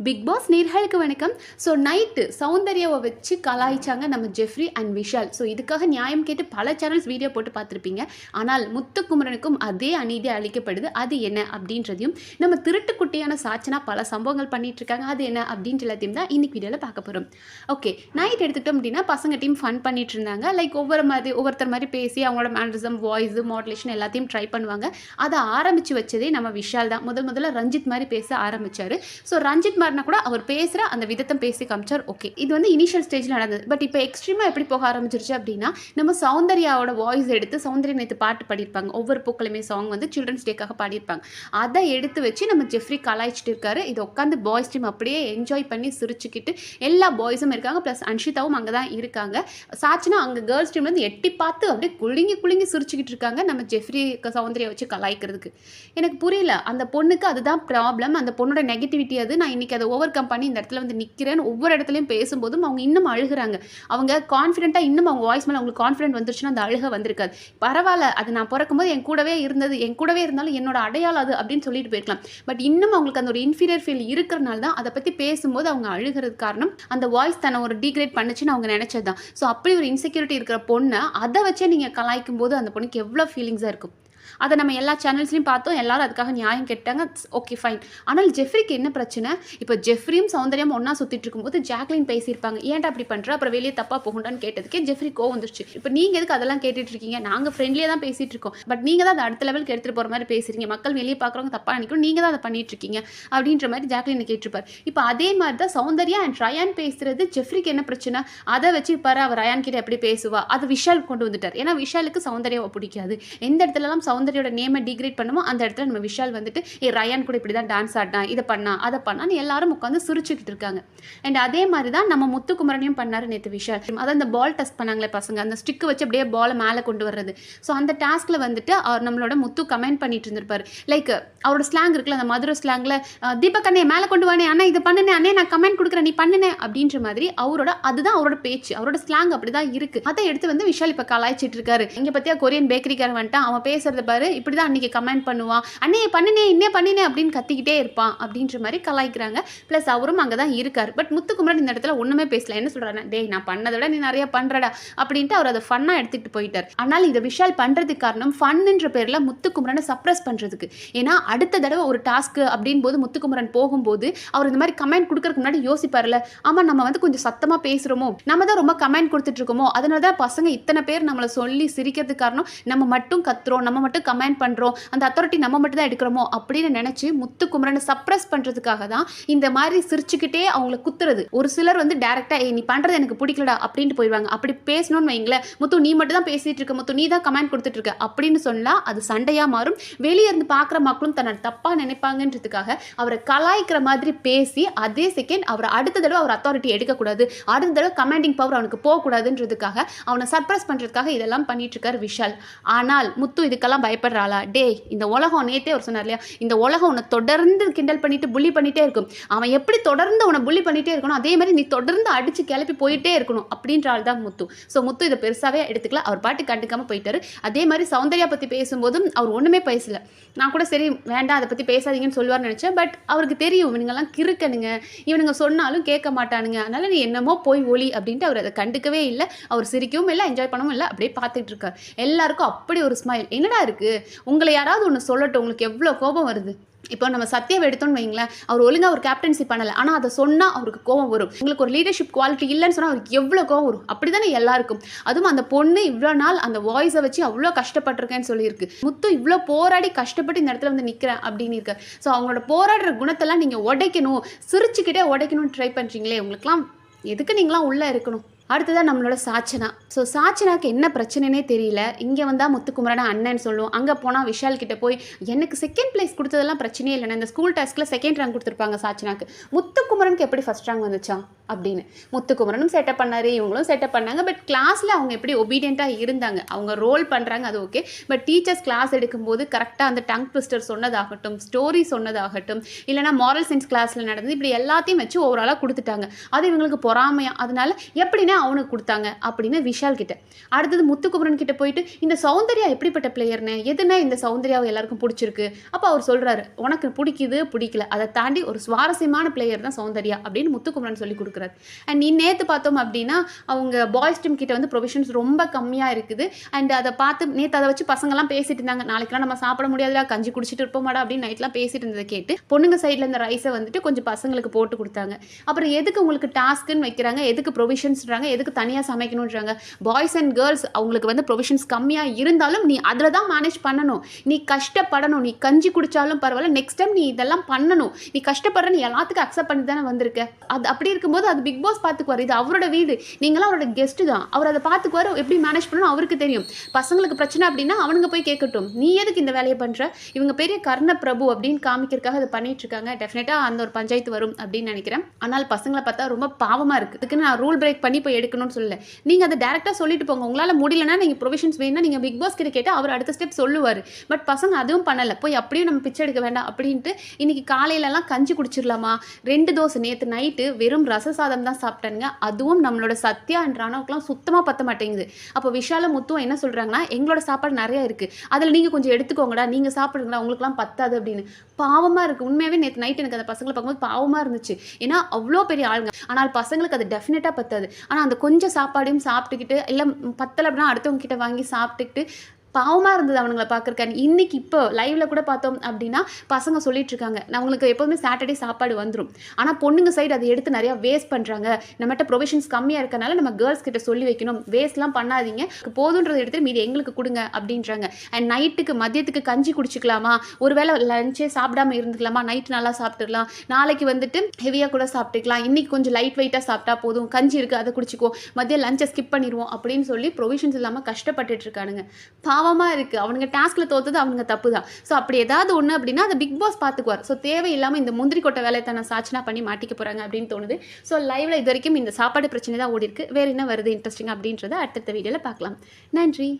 Big pass நேர்களுக்கு வணக்கம். So night சௌந்தர்யாவை வச்சு கலாய்ச்சாங்க நம்ம ஜெஃப்ரி அண்ட் விஷால் ஸோ இதுக்காக நியாயம் கேட்டு பல சேனல்ஸ் வீடியோ போட்டு பார்த்துருப்பீங்க. ஆனால் முத்துக்குமரனுக்கும் அதே அநீதி அளிக்கப்படுது. அது என்ன அப்படின்றதையும் நம்ம திருட்டுக்குட்டியான சாச்சனா பல சம்பவங்கள் பண்ணிட்டு இருக்காங்க அது என்ன அப்படின்ற எல்லாத்தையும் தான் இன்னைக்கு வீடியோவில் பார்க்க போகிறோம் ஓகே நைட் எடுத்துக்கிட்டோம் அப்படின்னா பசங்க டீம் ஃபன் பண்ணிட்டு இருந்தாங்க லைக் ஒவ்வொரு மாதிரி ஒவ்வொருத்தர் மாதிரி பேசி அவங்களோட மேனரிசம் வாய்ஸ் மாடுலேஷன் எல்லாத்தையும் ட்ரை பண்ணுவாங்க. அதை ஆரம்பித்து வச்சதே நம்ம விஷால் தான். முதல் முதல்ல ரஞ்சித் மாதிரி பேச ஆரம்பித்தார் ஸோ ரஞ்சித் மாதிரினா கூட அவர் பேசுகிற அந்த விதத்தை பேசி காமிச்சார். ஓகே இது வந்து இனிஷியல் ஸ்டேஜில் நடந்தது. பட் இப்போ எக்ஸ்ட்ரீமாக எப்படி போக ஆரம்பிச்சிருச்சு அப்படின்னா நம்ம சௌந்தர்யாவோட வாய்ஸ் எடுத்து சௌந்தர்யா நேற்று பாட்டு பாடியிருப்பாங்க. ஒவ்வொரு பூக்களுமே சாங் வந்து சில்ட்ரன்ஸ் டேக்காக பாடியிருப்பாங்க. அதை எடுத்து வச்சு நம்ம ஜெஃப்ரி கலாய்ச்சிட்டு இருக்காரு. இது உட்காந்து பாய்ஸ் டீம் அப்படியே என்ஜாய் பண்ணி சிரிச்சுக்கிட்டு எல்லா பாய்ஸும் இருக்காங்க. ப்ளஸ் அன்ஷிதாவும் அங்கே தான் இருக்காங்க. சாச்சினா அங்கே கேர்ள்ஸ் டீம்லேருந்து எட்டி பார்த்து அப்படியே குலுங்கி குலுங்கி சிரிச்சுக்கிட்டு இருக்காங்க நம்ம ஜெஃப்ரி சௌந்தர்யா வச்சு கலாய்க்கிறதுக்கு. எனக்கு புரியல. அந்த பொண்ணுக்கு அதுதான் ப்ராப்ளம் அந்த பொண்ணோட நெகட்டிவிட்டி அது. நான் இன்னைக்கு அதை ஓவர் கம் பண்ணி இந்த இடத்துல வந்து நிற்கிறேன்னு ஒவ்வொரு இடத்துலையும் பேசும்போதும் அவங்க இன்னும் அழுகுறாங்க. அவங்க கான்ஃபிடென்ட்டாக இன்னும் அவங்க வாய்ஸ் மேலே அவங்களுக்கு கான்ஃபிடென்ட் வந்துருச்சுன்னா அந்த அழுக வந்திருக்காது. பரவாயில்ல அது நான் பிறக்கும்போது என் கூடவே இருந்தது என் கூடவே இருந்தாலும் என்னோட அடையாளம் அது அப்படின்னு சொல்லிட்டு போயிருக்கலாம். பட் இன்னும் அவங்களுக்கு அந்த ஒரு இன்ஃபீரியர் ஃபீல் இருக்கிறனால தான் அதை பற்றி பேசும்போது அவங்க அழுகிறது காரணம் அந்த வாய்ஸ் தன்னை ஒரு டீக்ரேட் பண்ணுச்சுன்னு அவங்க நினச்சது தான் ஸோ அப்படி ஒரு இன்செக்யூரிட்டி இருக்கிற பொண்ணை அதை வச்சே நீங்கள் கலாய்க்கும் போது அந்த பொண்ணுக்கு எவ்வளோ ஃபீலிங்ஸாக இருக்கும்? அதை நம்ம எல்லா சேனல்ஸ்லையும் பார்த்தோம் எல்லாரும் அதுக்காக நியாயம் கேட்டாங்க ஓகே ஃபைன் ஆனால் ஜெஃப்ரிக்கு என்ன பிரச்சனை? இப்போ ஜெஃப்ரியும் சௌந்தர்யம் ஒன்றா சுற்றிட்டு இருக்கும்போது ஜாக்லின் பேசியிருப்பாங்க ஏன்டா அப்படி பண்ணுற அப்புறம் வெளியே தப்பாக போகுண்டான்னு கேட்டதுக்கே ஜெஃப்ரி கோ வந்துருச்சு. இப்போ நீங்கள் எதுக்கு அதெல்லாம் கேட்டுட்டு இருக்கீங்க? நாங்கள் ஃப்ரெண்ட்லியாக தான் பேசிகிட்டு இருக்கோம். பட் நீங்கள் தான் அதை அடுத்த லெவலுக்கு எடுத்துகிட்டு போகிற மாதிரி பேசுறீங்க. மக்கள் வெளியே பார்க்குறவங்க தப்பாக நினைக்கணும். நீங்கள் தான் அதை பண்ணிட்டு இருக்கீங்க. அப்படின்ற மாதிரி ஜாக்லினை கேட்டிருப்பார். இப்போ அதே மாதிரி தான் சௌந்தர்யா அண்ட் ரயான் பேசுறது ஜெஃப்ரிக்கு என்ன பிரச்சனை? அதை வச்சு பாரு அவர் ரயான் கிட்ட எப்படி பேசுவா? அதை விஷால் கொண்டு வந்துட்டார். ஏன்னா விஷாலுக்கு சௌந்தர்யாவை பிடிக்காது. எந்த இடத்துலலாம் சௌந்தரியோட நேமை டிகிரேட் பண்ணுமோ அந்த இடத்துல நம்ம விஷால் வந்துட்டு ஏ ரயான் கூட இப்படி தான் டான்ஸ் ஆடினா இதை பண்ணா அதை பண்ணான்னு எல்லாரும் உட்காந்து சுரிச்சுக்கிட்டு இருக்காங்க. அண்ட் அதே மாதிரி தான் நம்ம முத்துக்குமரனையும் பண்ணார் நேற்று விஷால். அதான் அந்த பால் டெஸ்ட் பண்ணாங்களே பசங்க அந்த ஸ்டிக்கு வச்சு அப்படியே பாலை மேலே கொண்டு வர்றது. ஸோ அந்த டாஸ்கில் வந்துட்டு அவர் நம்மளோட முத்து கமெண்ட் பண்ணிட்டு இருந்திருப்பார். லைக் அவரோட ஸ்லாங் இருக்குல்ல அந்த மதுரை ஸ்லாங்கில் தீபக் அண்ணே மேலே கொண்டு வானே அண்ணா இது பண்ணுனே அண்ணே நான் கமெண்ட் கொடுக்குறேன் நீ பண்ணுனே அப்படின்ற மாதிரி அவரோட அதுதான் அவரோட பேச்சு. அவரோட ஸ்லாங் அப்படி தான் இருக்குது அதை எடுத்து வந்து விஷால் இப்போ கலாய்ச்சிட்டு இருக்காரு. இங்கே பற்றியா கொரியன் பேக்கரிக்காரன் வந்துட்டான். அவன் பேசுறத பாரு இப்படி தான் அன்றைக்கி கமெண்ட் பண்ணுவான் அன்னையே பண்ணினே இன்னே பண்ணினே அப்படின்னு கத்திக்கிட்டே இருப்பான் அப்படின்ற மாதிரி கலாய்க்கிறாங்க. ப்ளஸ் அவரும் அங்கே தான் இருக்கார் பட் முத்துக்குமரன் இந்த இடத்துல ஒன்றுமே பேசல. என்ன சொல்கிறாரு டேய் நான் பண்ணதை விட நீ நிறைய பண்ணுறடா அப்படின்ட்டு அவர் அதை ஃபன்னாக எடுத்துகிட்டு போயிட்டார். ஆனால் இதை விஷால் பண்ணுறதுக்கு காரணம் ஃபன்னுன்ற பேரில் முத்துக்குமரனை சப்ரஸ் பண்ணுறதுக்கு ஏன்னா அடுத்த தடவை ஒரு டாஸ்க்கு அப்படின் போது முத்துக்குமரன் போகும்போது அவர் இந்த மாதிரி கமெண்ட் கொடுக்கறதுக்கு முன்னாடி யோசிப்பார்ல ஆமாம் நம்ம வந்து கொஞ்சம் சத்தமாக பேசுகிறோமோ நம்ம தான் ரொம்ப கமெண்ட் கொடுத்துட்டு இருக்கோமோ? அதனால தான் பசங்க இத்தனை பேர் நம்மளை சொல்லி சிரிக்கிறதுக்கு காரணம் நம்ம மட்டும் கத்துறோம் நம்ம மட்டும் மட்டும் கமெண்ட் பண்ணுறோம் அந்த அத்தாரிட்டி நம்ம மட்டும் தான் எடுக்கிறோமோ அப்படின்னு நினச்சி முத்துக்குமரனை சப்ரஸ் பண்ணுறதுக்காக தான் இந்த மாதிரி சிரிச்சுக்கிட்டே அவங்கள குத்துறது. ஒரு சிலர் வந்து டேரெக்டாக ஏ நீ பண்ணுறது எனக்கு பிடிக்கலடா அப்படின்ட்டு போயிடுவாங்க. அப்படி பேசணும்னு வைங்களேன். முத்து நீ மட்டும் தான் பேசிகிட்டு இருக்க. முத்து நீ தான் கமெண்ட் கொடுத்துட்டு இருக்க. அப்படின்னு சொன்னால் அது சண்டையாக மாறும். வெளியே இருந்து பார்க்குற மக்களும் தன்னை தப்பாக நினைப்பாங்கன்றதுக்காக அவரை கலாய்க்கிற மாதிரி பேசி அதே செகண்ட் அவரை அடுத்த தடவை அவர் அத்தாரிட்டி எடுக்கக்கூடாது. அடுத்த தடவை கமாண்டிங் பவர் அவனுக்கு போகக்கூடாதுன்றதுக்காக அவனை சர்ப்ரைஸ் பண்ணுறதுக்காக இதெல்லாம் பண்ணிட்டு இருக்காரு விஷால். ஆனால் முத்து இதுக்கெல்லாம் பயப்படுறாளா? டே இந்த உலகம் நேத்தே அவர் சொன்னார் இல்லையா? இந்த உலகம் உன்னை தொடர்ந்து கிண்டல் பண்ணிட்டு புள்ளி பண்ணிட்டே இருக்கும். அவன் எப்படி தொடர்ந்து உன்னை புள்ளி பண்ணிட்டே இருக்கணும் அதே மாதிரி நீ தொடர்ந்து அடிச்சு கிளப்பி போயிட்டே இருக்கணும் அப்படின்ற ஆள் தான் முத்து. ஸோ முத்து இதை பெருசாகவே எடுத்துக்கல. அவர் பாட்டு கண்டுக்காம போயிட்டாரு. அதே மாதிரி சௌந்தர்யா பற்றி பேசும்போதும் அவர் ஒன்றுமே பேசல. நான் கூட சரி வேண்டாம் அதை பற்றி பேசாதீங்கன்னு சொல்லுவார்னு நினச்சேன். பட் அவருக்கு தெரியும் இவனுங்கெல்லாம் கிறுக்கனுங்க. இவனுங்க சொன்னாலும் கேட்க மாட்டானுங்க. அதனால நீ என்னமோ போய் ஒளி அப்படின்ட்டு அவர் அதை கண்டுக்கவே இல்லை. அவர் சிரிக்கவும் இல்லை என்ஜாய் பண்ணவும் இல்லை அப்படியே பார்த்துட்டு இருக்கார். எல்லாருக்கும் அப்படி ஒரு ஸ்மைல் என்னடா இருக்கு உங்களை யாராவது ஒன்று சொல்லட்டும். உங்களுக்கு எவ்வளோ கோபம் வருது? இப்போ நம்ம சத்தியம் எடுத்தோம்னு வைங்களேன் அவர் ஒழுங்காக ஒரு கேப்டன்சி பண்ணலை. ஆனால் அதை சொன்னால் அவருக்கு கோவம் வரும். உங்களுக்கு ஒரு லீடர்ஷிப் குவாலிட்டி இல்லைன்னு சொன்னால் அவருக்கு எவ்வளோ கோவம் வரும்? அப்படி தானே எல்லாருக்கும். அதுவும் அந்த பொண்ணு இவ்வளோ நாள் அந்த வாய்ஸை வச்சு அவ்வளோ கஷ்டப்பட்டிருக்கேன்னு சொல்லியிருக்கு. முத்து இவ்வளோ போராடி கஷ்டப்பட்டு இந்த இடத்துல வந்து நிற்கிறேன் அப்படின்னு இருக்க. ஸோ அவங்களோட போராடுற குணத்தெல்லாம் நீங்கள் உடைக்கணும். சிரிச்சுக்கிட்டே உடைக்கணும்னு ட்ரை பண்ணுறீங்களே உங்களுக்குலாம் எதுக்கு நீங்களாம் உள்ளே இருக்கணும்? அடுத்ததான் நம்மளோட சாச்சனா. ஸோ சாச்சனாக்கு என்ன பிரச்சனைனே தெரியல. இங்கே வந்தால் முத்துக்குமரனா அண்ணன் சொல்லுவோம். அங்கே போனால் விஷால் கிட்ட போய் எனக்கு செகண்ட் பிளேஸ் கொடுத்ததெல்லாம் பிரச்சனையே இல்லைண்ணே. இந்த ஸ்கூல் டெஸ்ட்டில் செகண்ட் ரேங்க் கொடுத்துருப்பாங்க சாச்சனாக்கு. முத்துக்குமரனுக்கு எப்படி ஃபஸ்ட் ரேங்க் வந்துச்சா? அப்படின்னு. முத்துக்குமரனும் செட்டப் பண்ணார் இவங்களும் செட்டப் பண்ணாங்க. பட் கிளாஸில் அவங்க எப்படி ஒபீடியண்ட்டாக இருந்தாங்க? அவங்க ரோல் பண்ணுறாங்க அது ஓகே பட் டீச்சர்ஸ் கிளாஸ் எடுக்கும்போது கரெக்டாக அந்த டங் ட்விஸ்டர் சொன்னதாகட்டும் ஸ்டோரி சொன்னதாகட்டும் இல்லைனா மாரல் சயின்ஸ் கிளாஸில் நடந்தது இப்படி எல்லாத்தையும் வச்சு ஓவராலாக கொடுத்துட்டாங்க. அது இவங்களுக்கு பொறாமையாக அதனால எப்படின்னா அவனுக்கு கொடுத்தாங்க அப்படின்னு விஷால் கிட்ட. அடுத்தது முத்துக்குமரன் கிட்ட போயிட்டு இந்த சௌந்தர்யா எப்படிப்பட்ட பிளேயர்னு எதுனா இந்த சௌந்தர்யாவை எல்லாருக்கும் பிடிச்சிருக்கு? அப்போ அவர் சொல்கிறாரு உனக்கு பிடிக்குது பிடிக்கல. அதை தாண்டி ஒரு சுவாரஸ்யமான பிளேயர் தான் சௌந்தர்யா. அப்படின்னு முத்துக்குமரன் சொல்லி கொடுக்குறாரு. அண்ட் நீ நேற்று பார்த்தோம் அப்படின்னா அவங்க பாய்ஸ் டீம் கிட்ட வந்து ப்ரொவிஷன்ஸ் ரொம்ப கம்மியாக இருக்குது. அண்ட் அதை பார்த்து நேற்று அதை வச்சு பசங்கள்லாம் பேசிட்டு இருந்தாங்க. நாளைக்கெல்லாம் நம்ம சாப்பிட முடியாதுடா கஞ்சி குடிச்சிட்டு இருப்போமாடா அப்படின்னு நைட்லாம் பேசிட்டு இருந்ததை கேட்டு பொண்ணுங்க சைடில் இந்த ரைஸை வந்துட்டு கொஞ்சம் பசங்களுக்கு போட்டு கொடுத்தாங்க. அப்புறம் எதுக்கு உங்களுக்கு டாஸ்க்குன்னு வைக்கிறாங்க? எதுக்கு ப்ரொவிஷன்ஸ்ன்றாங்க எதுக்கு தனியாக சமைக்கணுன்றாங்க பாய்ஸ் அண்ட் கேர்ள்ஸ் அவங்களுக்கு வந்து ப்ரொவிஷன்ஸ் கம்மியாக இருந்தாலும் நீ அதில் தான் மேனேஜ் பண்ணணும். நீ கஷ்டப்படணும். நீ கஞ்சி குடிச்சாலும் பரவாயில்ல. நெக்ஸ்ட் டைம் நீ இதெல்லாம் பண்ணணும். நீ கஷ்டப்படுற நீ எல்லாத்துக்கும் அக்செப்ட் பண்ணி தானே வந்திருக்க. அது அப்படி இருக்கும்போது அது பிக் பாஸ் பார்த்துக்குவார் இது அவரோட வீடு. நீங்களாம் அவரோட கெஸ்ட்டு தான். அவர் அதை பார்த்துக்குவார் எப்படி மேனேஜ் பண்ணணும் அவருக்கு தெரியும். பசங்களுக்கு பிரச்சனை அப்படின்னா அவனுங்க போய் கேட்கட்டும் நீ எதுக்கு இந்த வேலையை பண்ணுற இவங்க பெரிய கர்ண பிரபு அப்படின்னு காமிக்கிறதுக்காக அதை பண்ணிட்டுருக்காங்க. டெஃபினெட்டாக டெஃபினட்டாக அந்த ஒரு பஞ்சாயத்து வரும் அப்படின்னு நினைக்கிறேன். ஆனால் பசங்களை பார்த்தா ரொம்ப பாவமாக இருக்குது அதுக்கு நான் ரூல் பிரேக் பண்ணி போய் எடுக்கணும்னு சொல்லலை. நீங்கள் அதை டேரெக்டாக சொல்லிட்டு போங்க. உங்களால் முடியலன்னா நீங்கள் ப்ரொவிஷன்ஸ் வேணும்னா நீங்கள் பிக் பாஸ் கிட்ட கேட்டால் அவர் அடுத்த ஸ்டெப் சொல்லுவார். பட் பசங்க அதுவும் பண்ணலை. போய் அப்படியும் நம்ம பிச்சை எடுக்க வேண்டாம் அப்படின்ட்டு இன்னைக்கு காலையிலலாம் கஞ்சி குடிச்சிடலாமா ரெண்டு தோசை. நேற்று நைட்டு வெறும் ரச சாதம் தான் சாப்பிட்டானுங்க. அதுவும் நம்மளோட சத்யா என்ற அணவுக்குலாம் சுத்தமாக பத்த மாட்டேங்குது. அப்போ விஷால முத்துவம் என்ன சொல்கிறாங்கன்னா எங்களோட சாப்பாடு நிறையா இருக்குது அதில் நீங்கள் கொஞ்சம் எடுத்துக்கோங்கடா. நீங்கள் சாப்பிடுங்களா. உங்களுக்குலாம் பத்தாது அப்படின்னு. பாவமாக இருக்குது உண்மையாகவே நேற்று நைட் எனக்கு அந்த பசங்களை பார்க்கும்போது பாவமாக இருந்துச்சு. ஏன்னா அவ்வளோ பெரிய ஆளுங்க. ஆனால் பசங்களுக்கு அது டெஃபினட்டாக பத்தாது. ஆனால் அந்த கொஞ்சம் சாப்பாடையும் சாப்பிட்டுக்கிட்டு இல்லை பத்தலை அப்படின்னா அடுத்தவங்க கிட்ட வாங்கி சாப்பிட்டுக்கிட்டு பாவமாக இருந்தது அவனுங்களை பார்க்குறக்கான் இன்றைக்கி இப்போ லைவில் கூட பார்த்தோம் அப்படின்னா பசங்க சொல்லிகிட்ருக்காங்க நான் உங்களுக்கு எப்போதுமே சாட்டர்டே சாப்பாடு வந்துடும் ஆனால் பொண்ணுங்க சைடு அதை எடுத்து நிறையா வேஸ்ட் பண்ணுறாங்க நம்மகிட்ட ப்ரொவிஷன்ஸ் கம்மியாக இருக்கனால நம்ம கேர்ள்ஸ் கிட்ட சொல்லி வைக்கணும். வேஸ்ட்லாம் பண்ணாதீங்க. போதுன்றதை எடுத்து மீதி எங்களுக்கு கொடுங்க அப்படின்றாங்க. அண்ட் நைட்டுக்கு மதியத்துக்கு கஞ்சி குடிச்சிக்கலாமா? ஒருவேளை லஞ்சே சாப்பிடாம இருந்துக்கலாமா? நைட் நல்லா சாப்பிட்டுக்கலாம் நாளைக்கு வந்துட்டு ஹெவியாக கூட சாப்பிட்டுக்கலாம். இன்றைக்கி கொஞ்சம் லைட் வெயிட்டாக சாப்பிட்டா போதும். கஞ்சி இருக்குது அதை குடிச்சிக்குவோம் மதியம் லஞ்சை ஸ்கிப் பண்ணிடுவோம் அப்படின்னு சொல்லி ப்ரொவிஷன்ஸ் இல்லாமல் கஷ்டப்பட்டுட்டு இருக்கானுங்க. பாவமாக இருக்குது அவனுங்க டாஸ்கில் தோத்தது அவனுங்க தப்பு தான் ஸோ அப்படி ஏதாவது ஒன்று அப்படின்னா அதை பிக் பாஸ் பார்த்துக்குவார் ஸோ தேவையில்லாமல் இந்த முந்திரி கொட்டை வேலையை தானே சாட்சினா பண்ணி மாட்டிக்க போகிறாங்க அப்படின்னு தோணுது. ஸோ லைவில் இது வரைக்கும் இந்த சாப்பாடு பிரச்சனை தான் ஓடி இருக்கு வேறு என்ன வருது இன்ட்ரெஸ்டிங் அப்படின்றத அடுத்த வீடியோவில் பார்க்கலாம். நன்றி.